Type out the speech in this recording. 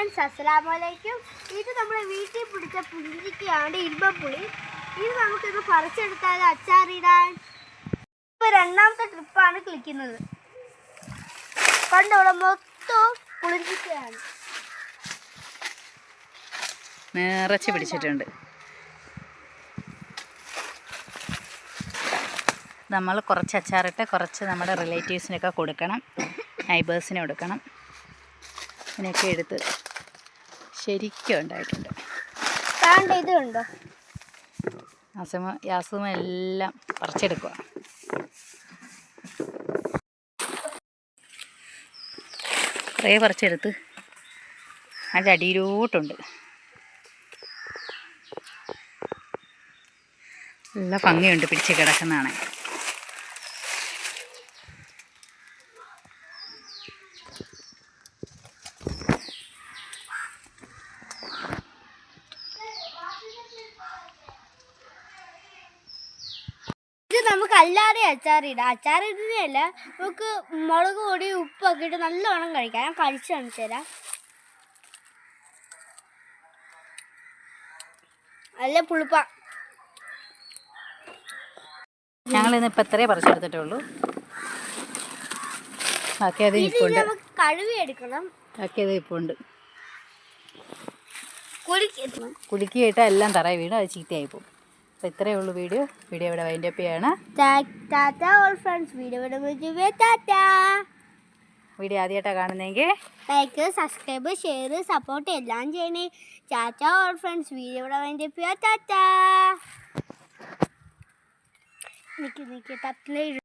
Friends അസ്സലാമലൈക്കും ഇത് നമ്മുടെ വീട്ടിൽ പിടിച്ച പുളിഞ്ചിക്കയാണ് ഇരുമ്പപ്പുളി ഇത് നമുക്കിത് പറിച്ചെടുത്താൽ അച്ചാറിടാൻ ഇപ്പൊ രണ്ടാമത്തെ ട്രിപ്പാണ് കളിക്കുന്നത്. പണ്ടവിടെ മൊത്തം പുളിഞ്ചിക്കയാണ് നിറച്ച് പിടിച്ചിട്ടുണ്ട്. നമ്മൾ കുറച്ച് അച്ചാറിട്ട് കുറച്ച് നമ്മുടെ റിലേറ്റീവ്സിനൊക്കെ കൊടുക്കണം. നൈബേഴ്സിന് കൊടുക്കണം. ഇതിനൊക്കെ എടുത്ത് ശരിക്കും ഉണ്ടായിട്ടുണ്ട്. ഇതുണ്ടോ? ഇത് ഉണ്ടോ യാസുമ യാസുമ എല്ലാം പറിച്ചെടുക്കുക കുറേ പറിച്ചെടുത്ത് അതിന്റെ അടിയിലോട്ടുണ്ട് നല്ല ഭംഗിയുണ്ട് പിടിച്ച് കിടക്കുന്നതാണ്. ഇത് നമുക്ക് അല്ലാതെ അച്ചാറിടാം അച്ചാറിടുന്നതല്ല നമുക്ക് മുളക് പൊടി ഉപ്പൊക്കെ ഇട്ട് നല്ലവണ്ണം കഴിക്കാം. ഞാൻ കഴിച്ച് കാണിച്ചു തരാം. നല്ല പുളിപ്പ. ഞങ്ങളിന്ന് ഇപ്പം ഇത്രേ പറിച്ചെടുത്തിട്ടുള്ളൂ. ബാക്കി അത് ഇത് ഇപ്പുണ്ട് നമുക്ക് കഴുകി എടുക്കണം. ബാക്കി അത് ഇപ്പുണ്ട് കുളിക്കണം കുലുക്കിയിട്ട് എല്ലാം തറ വീണ് അത് ചീത്തയായി പോകും. അപ്പോൾ ഇത്രയേ ഉള്ളൂ വീഡിയോ. വീഡിയോ ഇവിടെ വൈൻഡ് വൈൻഡപ്പ് ചെയ്യാണ്. വീഡിയോ ഇവിടെ കാണുന്നെങ്കിൽ ലൈക്ക് സബ്സ്ക്രൈബ് ഷെയർ സപ്പോർട്ട് എല്ലാം ചെയ്യണേ. ചാച്ച ഓൾ ഫ്രണ്ട്സ് വീഡിയോ ഇവിടെ വൈൻഡ് അപ്പ് വേണ്ടി ചാച്ച നിക്ക് നിക്ക് തട്ടിലെ